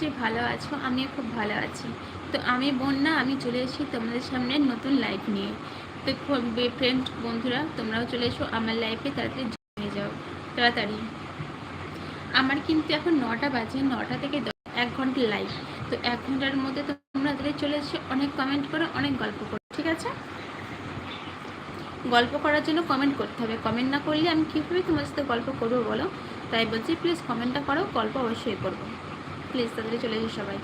যে ভালো আছো, আমিও খুব ভালো আছি। তো আমি বোন না আমি চলে এসেছি তোমাদের সামনে নতুন লাইফ নিয়ে। তো ফ্রেন্ড বন্ধুরা, তোমরাও চলে এসো আমার লাইফে তাড়াতাড়ি জমে যাও। তাড়াতাড়ি। আমার কিন্তু এখন নটা বাজে, নটা থেকে এক ঘণ্টার লাইফ তো এক ঘণ্টার মধ্যে তোমরা তাদের চলে এসে, অনেক কমেন্ট করো, অনেক গল্প করো, ঠিক আছে? গল্প করার জন্য কমেন্ট করতে হবে। কমেন্ট না করলে আমি কীভাবে তোমার সাথে গল্প করব বলো? তাই বলছি প্লিজ কমেন্টটা করো, গল্প অবশ্যই করব। প্লিজ তাড়াতাড়ি চলে এসো সবাই।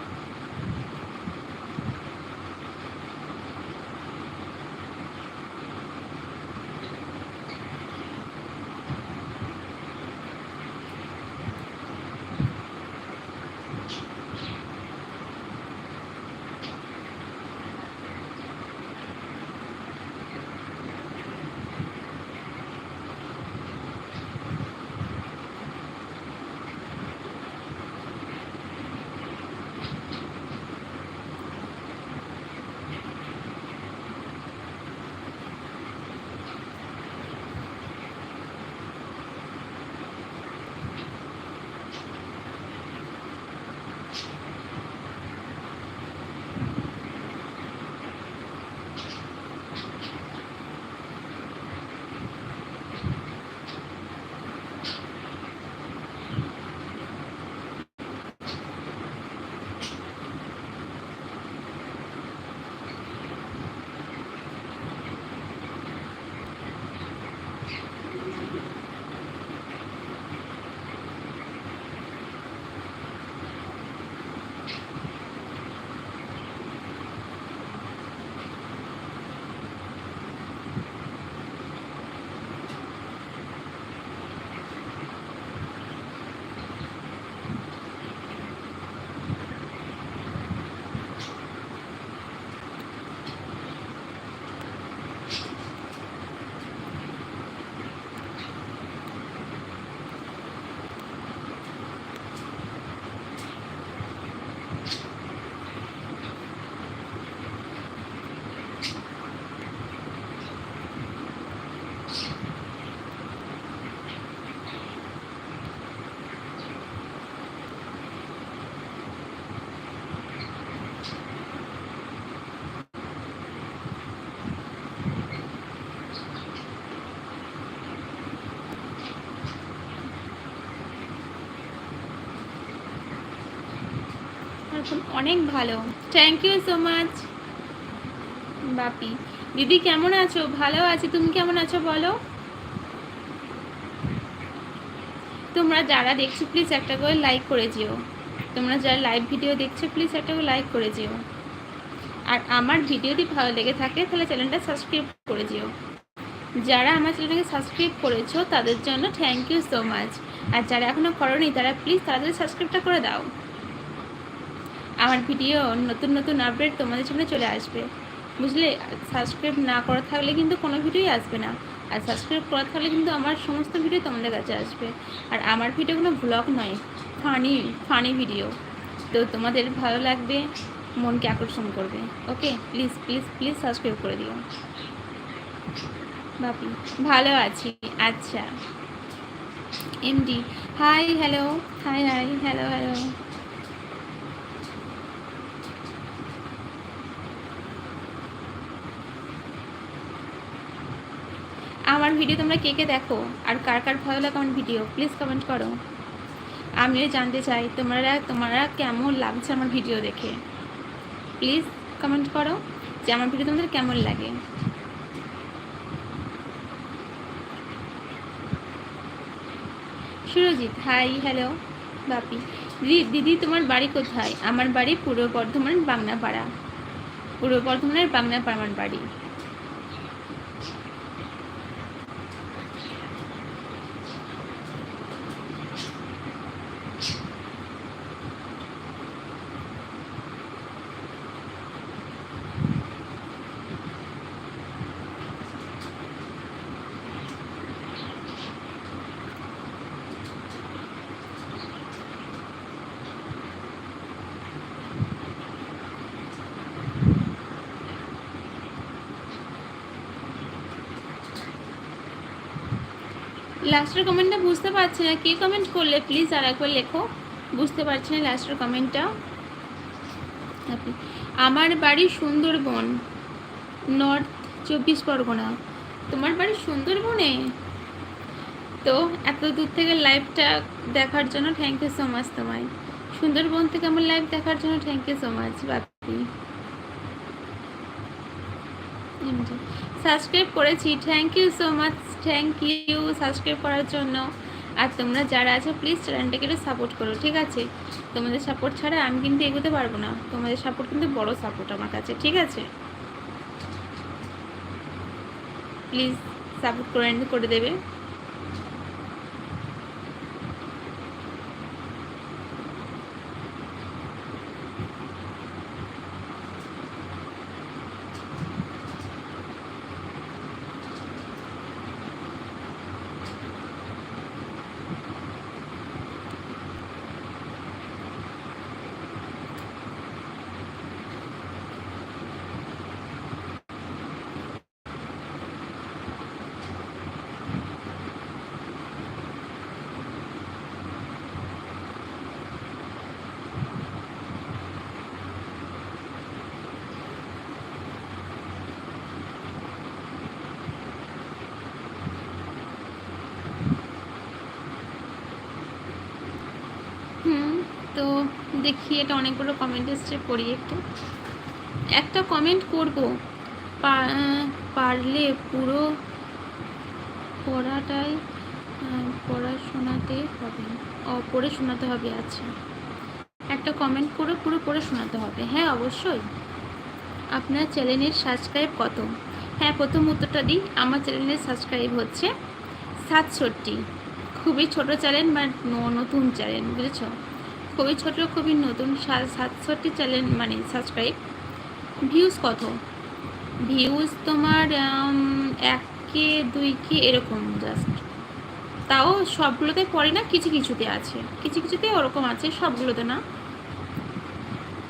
অনেক ভালো। Thank you so much Bapi, দিদি কেমন আছো? ভালো আছি। তুমি কেমন আছো বলো? তোমরা যারা দেখছ প্লিজ একটা করে লাইক করে যেও তোমরা যারা লাইভ ভিডিও দেখছ প্লিজ একটা করে লাইক করে যেও আর আমার ভিডিও যদি ভালো লেগে থাকে, তাহলে চ্যানেলটা সাবস্ক্রাইব করে যেও যারা আমার চ্যানেলটাকে সাবস্ক্রাইব করেছ, তাদের জন্য থ্যাংক ইউ সো মাচ আর যারা এখনও করোনি, তারা প্লিজ তাদের সাবস্ক্রাইবটা করে দাও। আমার ভিডিও নতুন নতুন আপডেট তোমাদের সামনে চলে আসবে। বুঝলে? সাবস্ক্রাইব না করা থাকলে কিন্তু কোনো ভিডিওই আসবে না। আর সাবস্ক্রাইব করা থাকলে কিন্তু আমার সমস্ত ভিডিও তোমাদের কাছে আসবে। আর আমার ভিডিও কোনো ব্লগ নয় ফানি ফানি ভিডিও তো তোমাদের ভালো লাগবে, মনকে আকর্ষণ করবে। Okay please please please subscribe করে দিও। বাপি ভালো আছি। আচ্ছা। MD hi hello hi hi hello hello আমার ভিডিও তোমরা কে কে দেখো? আর কার কার ভালো লাগে আমার ভিডিও? প্লিজ কমেন্ট করো। আমিও জানতে চাই, তোমরা তোমরা কেমন লাগছে আমার ভিডিও দেখে? প্লিজ কমেন্ট করো যে আমার ভিডিও তোমাদের কেমন লাগে। Surajit hi hello Bapi. দিদি দিদি, তোমার বাড়ি কোথায়? আমার বাড়ি পূর্ব বর্ধমান বাংলাপাড়া। পূর্ব বর্ধমানের বাংলাপাড়া আমার বাড়ি। লাস্টের কমেন্টটা বুঝতে পারছি না। কে কমেন্ট করলে? প্লিজ আর একবার লেখো। বুঝতে পারছি না লাস্টের কমেন্টটা আমার বাড়ি সুন্দরবন নর্থ চব্বিশ পরগনা। তোমার বাড়ি সুন্দরবনে? তো এত দূর থেকে লাইভটা দেখার জন্য থ্যাংক ইউ সো মাচ তোমায়। সুন্দরবন থেকে আমার লাইভ দেখার জন্য thank you so much Bapi. Subscribe করেছি। Thank you so much thank you subscribe করার জন্য। আর তোমরা যারা আছো প্লিজ চ্যানেলটাকে একটু সাপোর্ট করো, ঠিক আছে? তোমাদের সাপোর্ট ছাড়া আমি কিন্তু এগোতে পারব না। তোমাদের সাপোর্ট কিন্তু বড় সাপোর্ট আমার কাছে, ঠিক আছে? প্লিজ সাপোর্ট করে করে দেবে তো দেখি এটা অনেকগুলো কমেন্ট এসছে, পড়ি একটু। একটা কমেন্ট করব পারলে পুরো পড়াটাই পড়াশোনাতে হবে। ও পড়ে শোনাতে হবে আচ্ছা। একটা কমেন্ট করে পুরো পড়ে শোনাতে হবে। হ্যাঁ অবশ্যই। আপনার চ্যানেলের সাবস্ক্রাইব কত? হ্যাঁ প্রথম উত্তরটা দিই। আমার চ্যানেলের সাবস্ক্রাইব হচ্ছে সাতষট্টি। খুবই ছোট চ্যানেল বা নতুন চ্যানেল বুঝেছ? খুবই ছোট, খুবই নতুন সাতষট্টি চ্যানেল মানে সাবস্ক্রাইব ভিউজ কত? ভিউজ তোমার এক কে দুই কে এরকম জাস্ট তাও সবগুলোতে পড়ে না, কিছু কিছুতে আছে। কিছু কিছুতে ওরকম আছে, সবগুলোতে না।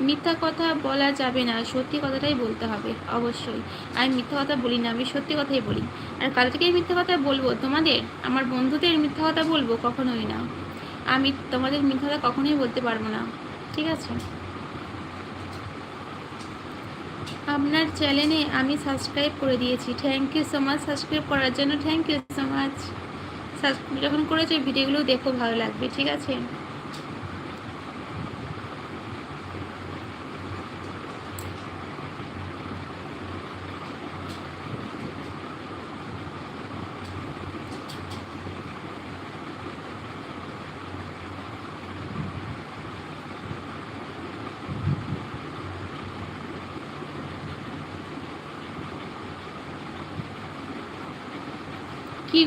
মিথ্যা কথা বলা যাবে না, সত্যি কথাটাই বলতে হবে, অবশ্যই। আমি মিথ্যা কথা বলি না, আমি সত্যি কথাই বলি। আর কাল থেকে মিথ্যা কথা বলব, তোমাদের, আমার বন্ধুদের মিথ্যা কথা বলব কখনোই না। আমি তোমাদের মিথ্যাটা কখনোই বলতে পারব না, ঠিক আছে? আপনার চ্যানেলে আমি সাবস্ক্রাইব করে দিয়েছি। Thank you so much subscribe করার জন্য। Thank you so much subscribe যখন করেছ ভিডিওগুলো দেখো, ভালো লাগবে, ঠিক আছে?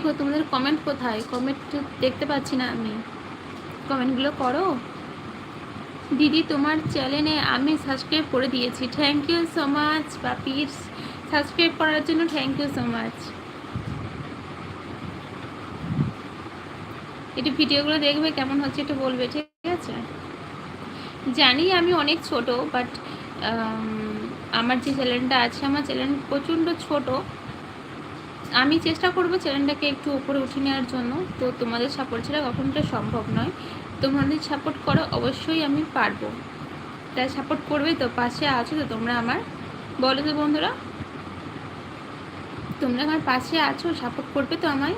গো তোমাদের কমেন্ট কোথায়? কমেন্ট দেখতে পাচ্ছি না আমি। কমেন্টগুলো করো। দিদি, তোমার চ্যানেলে আমি সাবস্ক্রাইব করে দিয়েছি। থ্যাংক ইউ সো মাচ বাপির সাবস্ক্রাইব করার জন্য থ্যাংক ইউ সো মাচ একটু ভিডিওগুলো দেখবে, কেমন হচ্ছে একটু বলবে, ঠিক আছে? জানি আমি অনেক ছোট বাট আমার যে চ্যানেলটা আছে, আমার চ্যানেল প্রচণ্ড ছোটো। আমি চেষ্টা করব চ্যানেলটাকে একটু উপরে উঠে নেওয়ার জন্য। তো তোমাদের সাপোর্ট ছাড়া কখনোটা সম্ভব নয়। তোমাদের সাপোর্ট করো অবশ্যই আমি পারব। তাই সাপোর্ট করবে তো, পাশে আছো তো তোমরা আমার। বলো তো বন্ধুরা। তোমরা আমার পাশে আছো সাপোর্ট করবে তো আমায়?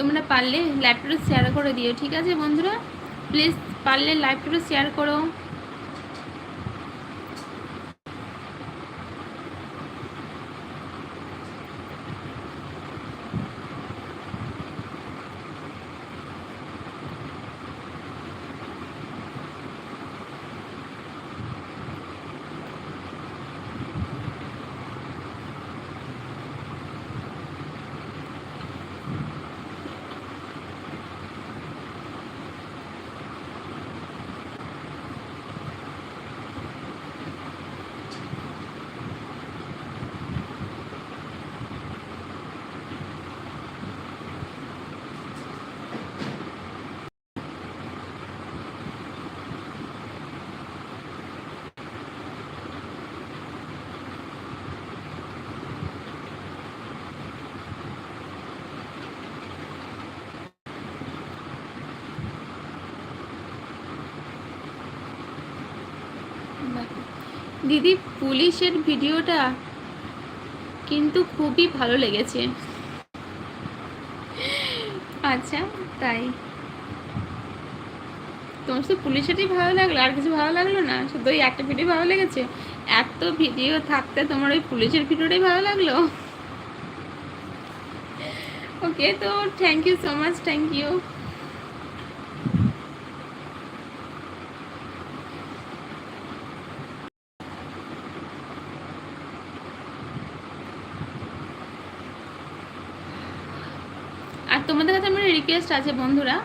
তোমরা পারলে লাইভটা শেয়ার করে দিও ঠিক আছে বন্ধুরা? প্লিজ পারলে লাইভটা শেয়ার করো। দিদি পুলিশের ভিডিওটা কিন্তু খুবই ভালো লেগেছে। আচ্ছা তাই। তোমার শুধু পুলিশেরই ভালো লাগল, আর কিছু ভালো লাগল না? শুধু ওই একটা ভিডিও ভালো লেগেছে? এত ভিডিও থাকতে তোমার ওই পুলিশের ভিডিওটাই ভালো লাগল? ওকে তো thank you so much thank you আর তোমাদের কাছে আমার রিকোয়েস্ট আছে বন্ধুরা,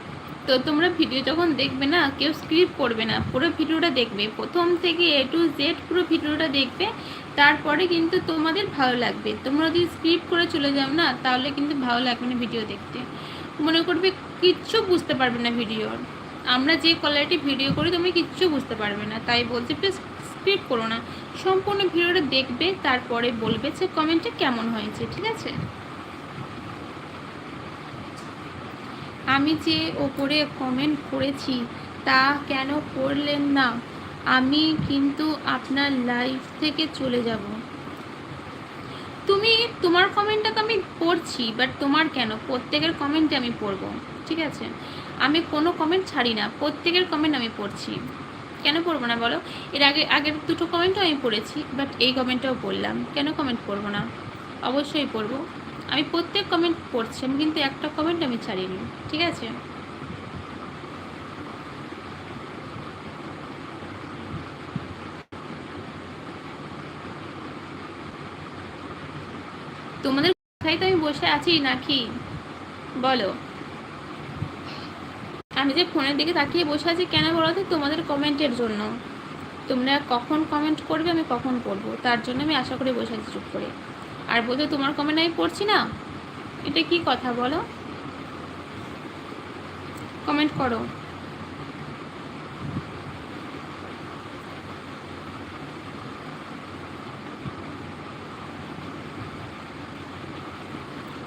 তো তোমরা ভিডিও যখন দেখবে না, কেউ স্ক্রিপ্ট করবে না, পুরো ভিডিওটা দেখবে। প্রথম থেকে এ টু জেড পুরো ভিডিওটা দেখবে, তারপরে কিন্তু তোমাদের ভালো লাগবে। তোমরা যদি স্ক্রিপ্ট করে চলে যাও না, তাহলে কিন্তু ভালো লাগবে না ভিডিও দেখতে। মনে করবে কিচ্ছু বুঝতে পারবে না ভিডিওর আমরা যে কোয়ালিটি ভিডিও করি, তুমি কিচ্ছু বুঝতে পারবে না। তাই বলছি প্লিজ স্ক্রিপ্ট করো না। সম্পূর্ণ ভিডিওটা দেখবে, তারপরে বলবে যে কমেন্টে কেমন হয়েছে, ঠিক আছে? আমি যে ওপরে কমেন্ট করেছি, তা কেন করলেন না? আমি কিন্তু আপনার লাইফ থেকে চলে যাব। তুমি, তোমার কমেন্টটা তো আমি পড়ছি বাট তোমার কেন? প্রত্যেকের কমেন্টে আমি পড়ব, ঠিক আছে? আমি কোনো কমেন্ট ছাড়ি না, প্রত্যেকের কমেন্ট আমি পড়ছি। কেন পড়ব না বলো? এর আগে, আগের দুটো কমেন্টও আমি পড়েছি বাট এই কমেন্টটাও পড়লাম। কেন কমেন্ট পড়ব না? অবশ্যই পড়ব। আমি প্রত্যেক কমেন্ট পড়ছি, আমি কিন্তু একটা কমেন্ট আমি ছাড়িনি ঠিক আছে? তোমাদের কোথায় তো আমি বসে আছি নাকি? বলো। আমি যে ফোনের দিকে তাকিয়ে বসে আছি কেন বলো তো তোমাদের কমেন্টের জন্য। তোমরা কখন কমেন্ট করবে আমি কখন পড়ব? তার জন্য আমি আশা করে বসে আছি চুপ করে। আর বলতে তোমার কমেন্ট আমি পড়ছি না? এটা কি কথা বলো? কমেন্ট করো।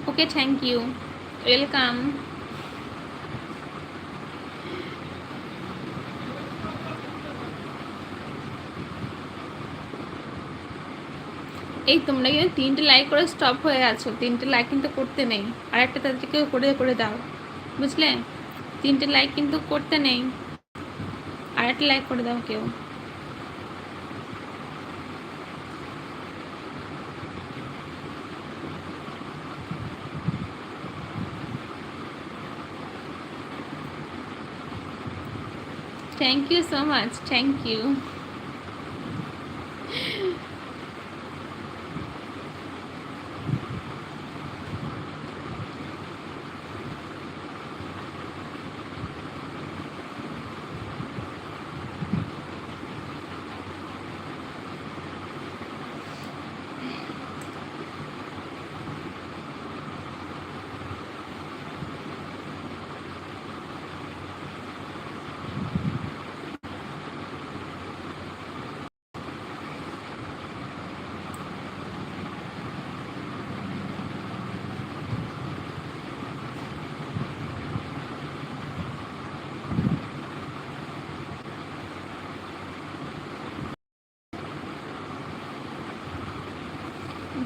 ওকে থ্যাংক ইউ ওয়েলকাম এই তোমরা কিন্তু তিনটে লাইক করে স্টপ হয়ে আছো। তিনটে লাইক কিন্তু করতে নেই। আর একটা তাদেরকে করে করে দাও। বুঝলে? তিনটে লাইক কিন্তু করতে নেই। আর একটা লাইক করে দাও কেউ। Thank you so much thank you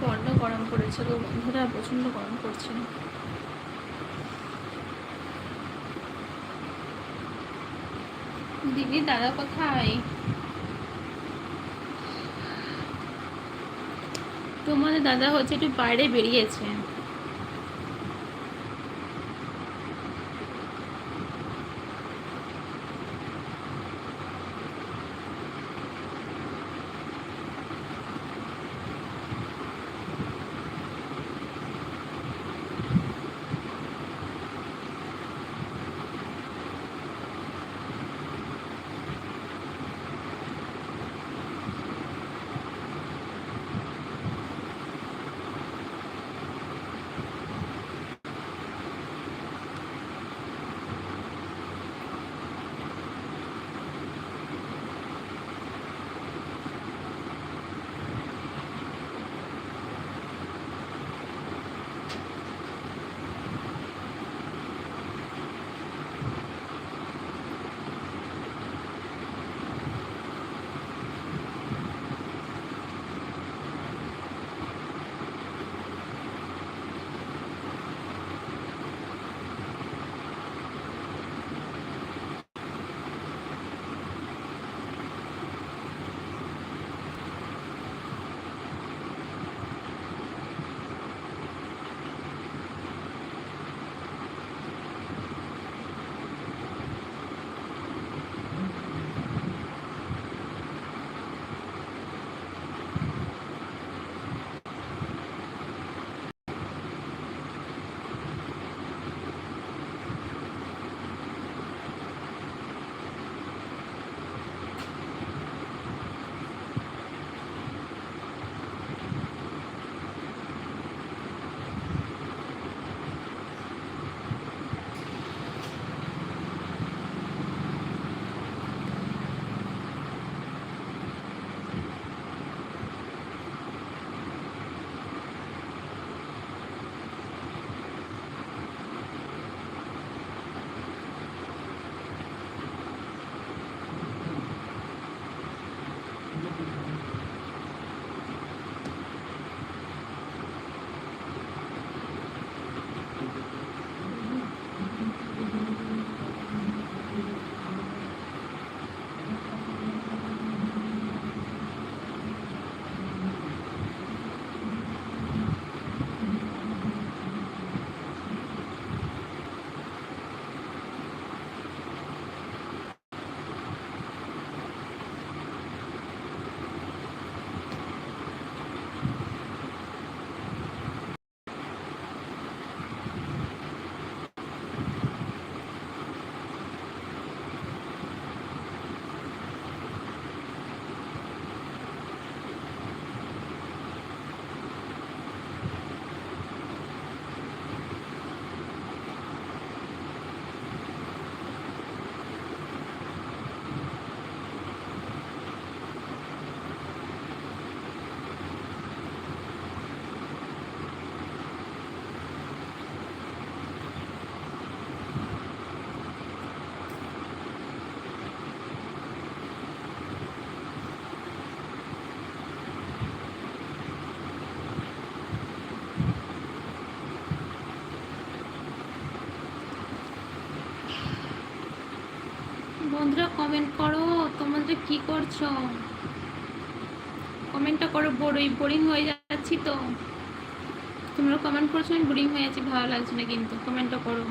বড্ড গরম পড়েছে তো বন্ধুরা প্রচণ্ড গরম পড়ছে দিদি, দাদা কোথায়? তোমাদের দাদা হচ্ছে একটু বাইরে বেরিয়েছে। কমেন্ট করো তোমাদের কি করছ? কমেন্টটা করো বড়ই বোরিং হয়ে যাচ্ছি তো। তোমরা কমেন্ট করছ, আমি বোরিং হয়ে যাচ্ছি, ভালো লাগছে না কিন্তু। কমেন্টটা করো।